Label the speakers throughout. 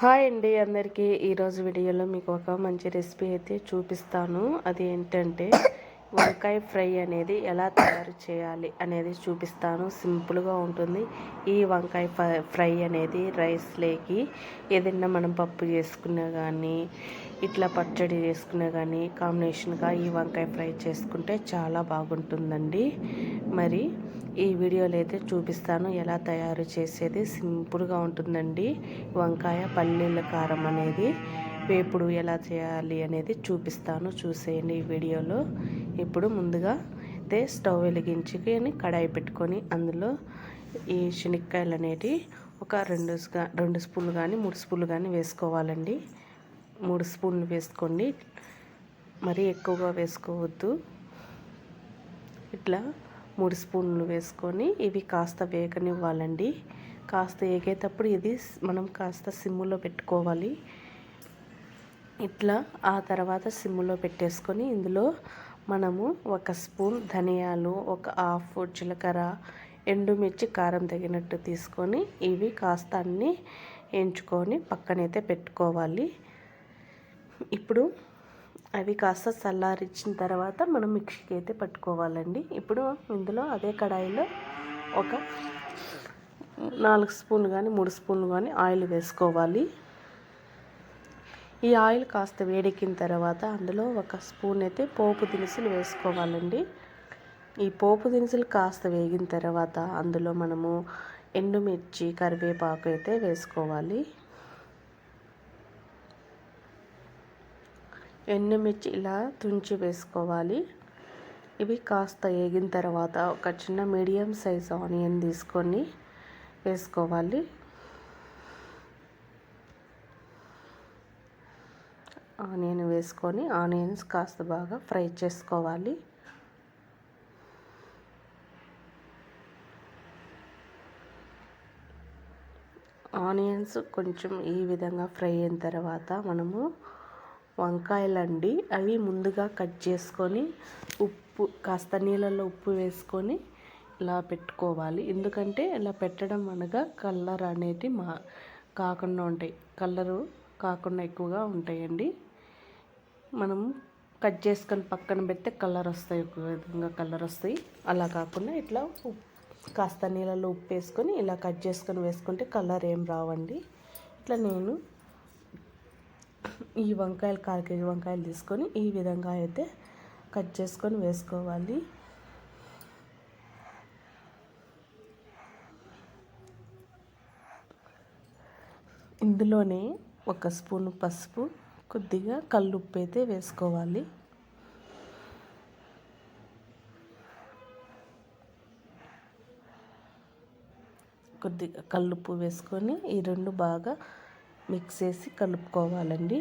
Speaker 1: Hi అండి అందరికీ. ఈరోజు వీడియోలో మీకు ఒక మంచి రెసిపీ అయితే చూపిస్తాను. అది ఏంటంటే వంకాయ ఫ్రై అనేది ఎలా తయారు చేయాలి అనేది చూపిస్తాను. సింపుల్గా ఉంటుంది. ఈ వంకాయ ఫ్రై అనేది రైస్ లేకి ఏదైనా మనం పప్పు చేసుకున్నా కానీ ఇట్లా పచ్చడి చేసుకున్నా కానీ కాంబినేషన్గా ఈ వంకాయ ఫ్రై చేసుకుంటే చాలా బాగుంటుందండి. మరి ఈ వీడియోలో అయితే చూపిస్తాను ఎలా తయారు చేసేది. సింపుల్గా ఉంటుందండి. వంకాయ పల్లీల కారం అనేది వేపుడు ఎలా చేయాలి అనేది చూపిస్తాను. చూసేయండి ఈ వీడియోలో. ఇప్పుడు ముందుగా అయితే స్టవ్ వెలిగించుకొని కడాయి పెట్టుకొని అందులో ఈ శనక్కాయలు అనేవి ఒక రెండు రెండు స్పూన్లు కానీ మూడు స్పూన్లు కానీ వేసుకోవాలండి. మూడు స్పూన్లు వేసుకోండి. మరీ ఎక్కువగా వేసుకోవద్దు. ఇట్లా మూడు స్పూన్లు వేసుకొని ఇవి కాస్త వేగనివ్వాలండి. కాస్త వేగేటప్పుడు ఇది మనం కాస్త సిమ్ములో పెట్టుకోవాలి. ఇట్లా ఆ తర్వాత సిమ్ములో పెట్టేసుకొని ఇందులో మనము ఒక స్పూన్ ధనియాలు ఒక హాఫ్ జీలకర్ర ఎండుమిర్చి కారం తగినట్టు తీసుకొని ఇవి కాస్త అన్నీ ఎంచుకొని పక్కనైతే పెట్టుకోవాలి. ఇప్పుడు అవి కాస్త చల్లారించిన తర్వాత మనం మిక్సీకి అయితే పట్టుకోవాలండి. ఇప్పుడు ఇందులో అదే కడాయిలో ఒక నాలుగు స్పూన్లు కానీ మూడు స్పూన్లు కానీ ఆయిల్ వేసుకోవాలి. ఈ ఆయిల్ కాస్త వేడెక్కిన తర్వాత అందులో ఒక స్పూన్ అయితే పోపు దినుసులు వేసుకోవాలండి. ఈ పోపు దినుసులు కాస్త వేగిన తర్వాత అందులో మనము ఎండుమిర్చి కరివేపాకు అయితే వేసుకోవాలి. ఎండుమిర్చి ఇలా తుంచి వేసుకోవాలి. ఇవి కాస్త వేగిన తర్వాత ఒక చిన్న మీడియం సైజ్ ఆనియన్ తీసుకొని వేసుకోవాలి. ఆనియన్ వేసుకొని ఆనియన్స్ కాస్త బాగా ఫ్రై చేసుకోవాలి. ఆనియన్స్ కొంచెం ఈ విధంగా ఫ్రై అయిన తర్వాత మనము వంకాయలండి. అవి ముందుగా కట్ చేసుకొని ఉప్పు కాస్త నీళ్ళల్లో ఉప్పు వేసుకొని ఇలా పెట్టుకోవాలి. ఎందుకంటే ఇలా పెట్టడం అనగా కలర్ అనేది మా కాకుండా ఉంటాయి. కలరు కాకుండా ఎక్కువగా ఉంటాయండి. మనం కట్ చేసుకొని పక్కన పెడితే కలర్ వస్తాయి. ఒక విధంగా కలర్ వస్తాయి. అలా కాకుండా ఇట్లా కాస్త నీళ్ళలో ఉప్పు వేసుకొని ఇలా కట్ చేసుకొని వేసుకుంటే కలర్ ఏం రావండి. ఇట్లా నేను ఈ వంకాయలు కాల్ కేజీ వంకాయలు తీసుకొని ఈ విధంగా అయితే కట్ చేసుకొని వేసుకోవాలి. ఇందులోనే ఒక స్పూన్ పసుపు కొద్దిగా కల్లుప్పు అయితే వేసుకోవాలి. కొద్దిగా కల్లుప్పు వేసుకొని ఈ రెండు బాగా మిక్స్ చేసి కలుపుకోవాలండి.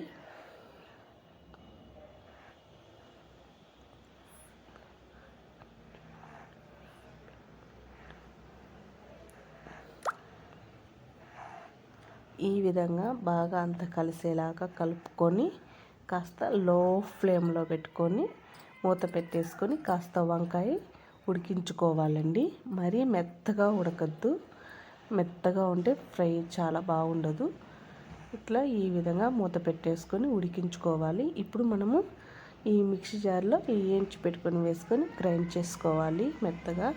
Speaker 1: ఈ విధంగా బాగా అంత కలిసేలాగా కలుపుకొని కాస్త లో ఫ్లేమ్లో పెట్టుకొని మూత పెట్టేసుకొని కాస్త వంకాయ ఉడికించుకోవాలండి. మరీ మెత్తగా ఉడకద్దు. మెత్తగా ఉంటే ఫ్రై చాలా బాగుండదు. ఇట్లా ఈ విధంగా మూత పెట్టేసుకొని ఉడికించుకోవాలి. ఇప్పుడు మనము ఈ మిక్సీ జార్లో ఈ ఏంచి పెట్టుకొని వేసుకొని గ్రైండ్ చేసుకోవాలి మెత్తగా.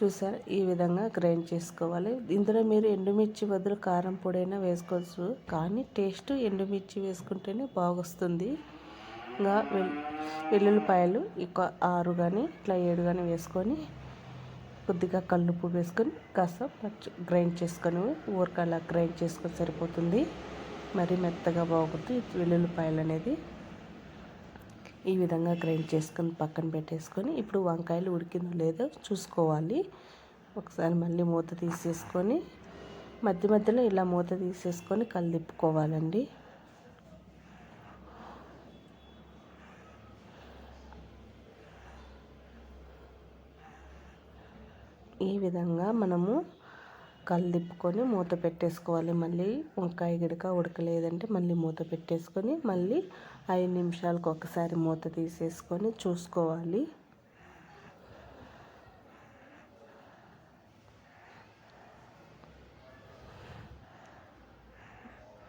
Speaker 1: చూసారు? ఈ విధంగా గ్రైండ్ చేసుకోవాలి. ఇందులో మీరు ఎండుమిర్చి బదులు కారం పొడైనా వేసుకోవచ్చు. కానీ టేస్ట్ ఎండుమిర్చి వేసుకుంటేనే బాగొస్తుంది. ఇంకా వెల్లుల్లిపాయలు ఇక ఆరు కానీ ఇట్లా ఏడు కానీ వేసుకొని కొద్దిగా కల్లుప్పు వేసుకొని కాస్త పచ్చి గ్రైండ్ చేసుకొని ఊరకలా గ్రైండ్ చేసుకొని సరిపోతుంది. మరి మెత్తగా బాగుంది వెల్లుల్లిపాయలు అనేది ఈ విధంగా గ్రైండ్ చేసుకొని పక్కన పెట్టేసుకొని ఇప్పుడు వంకాయలు ఉడికిందో లేదో చూసుకోవాలి. ఒకసారి మళ్ళీ మూత తీసేసుకొని మధ్య మధ్యలో ఇలా మూత తీసేసుకొని కళ్ళు తిప్పుకోవాలండి. విధంగా మనము తిప్పుకొని మూత పెట్టేసుకోవాలి. మళ్ళీ వంకాయ గిడక ఉడకలేదంటే మళ్ళీ మూత పెట్టేసుకొని మళ్ళీ ఐదు నిమిషాలకు ఒకసారి మూత తీసేసుకొని చూసుకోవాలి.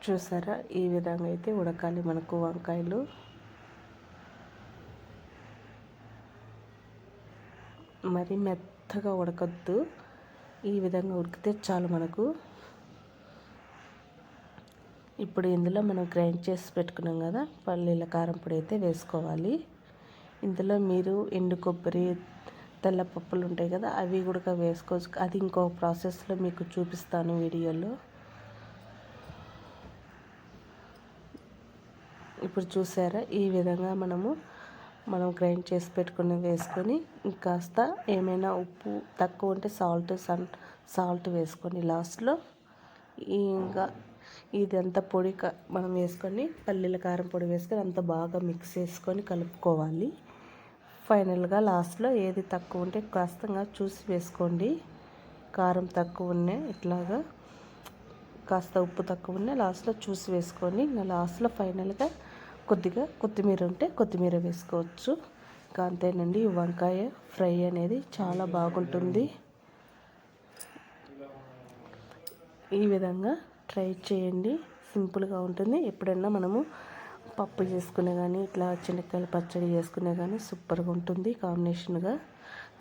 Speaker 1: చూసారా? ఈ విధంగా అయితే ఉడకాలి మనకు వంకాయలు. మరి మెత్త మెత్తగా ఉడకద్దు. ఈ విధంగా ఉడికితే చాలు మనకు. ఇప్పుడు ఇందులో మనం గ్రైండ్ చేసి పెట్టుకున్నాం కదా పల్లీల కారం పొడి అయితే వేసుకోవాలి. ఇందులో మీరు ఎండు కొబ్బరి తెల్లపప్పులు ఉంటాయి కదా అవి కూడా వేసుకోవచ్చు. అది ఇంకో ప్రాసెస్లో మీకు చూపిస్తాను వీడియోలో. ఇప్పుడు చూసారా ఈ విధంగా మనము మనం గ్రైండ్ చేసి పెట్టుకుని వేసుకొని కాస్త ఏమైనా ఉప్పు తక్కువ ఉంటే సాల్ట్ సన్ సాల్ట్ వేసుకొని లాస్ట్లో ఇంకా ఇదంతా పొడి మనం వేసుకొని పల్లీల కారం పొడి వేసుకొని అంత బాగా మిక్స్ చేసుకొని కలుపుకోవాలి. ఫైనల్గా లాస్ట్లో ఏది తక్కువ ఉంటే కాస్తంగా చూసి వేసుకోండి. కారం తక్కువ ఉన్నాయి ఇట్లాగా కాస్త ఉప్పు తక్కువ ఉన్నాయి లాస్ట్లో చూసి వేసుకొని ఇంకా లాస్ట్లో ఫైనల్గా కొద్దిగా కొత్తిమీర ఉంటే కొత్తిమీర వేసుకోవచ్చు. ఇంకా అంతేనండి వంకాయ ఫ్రై అనేది చాలా బాగుంటుంది. ఈ విధంగా ట్రై చేయండి. సింపుల్గా ఉంటుంది. ఎప్పుడైనా మనము పప్పు చేసుకునే కానీ ఇట్లా చిన్నకాయలు పచ్చడి చేసుకునే కానీ సూపర్గా ఉంటుంది కాంబినేషన్గా.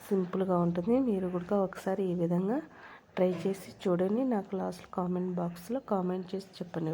Speaker 1: సింపుల్గా ఉంటుంది. మీరు కూడా ఒకసారి ఈ విధంగా ట్రై చేసి చూడండి. నాకు లాస్ట్ కామెంట్ బాక్స్లో కామెంట్ చేసి చెప్పండి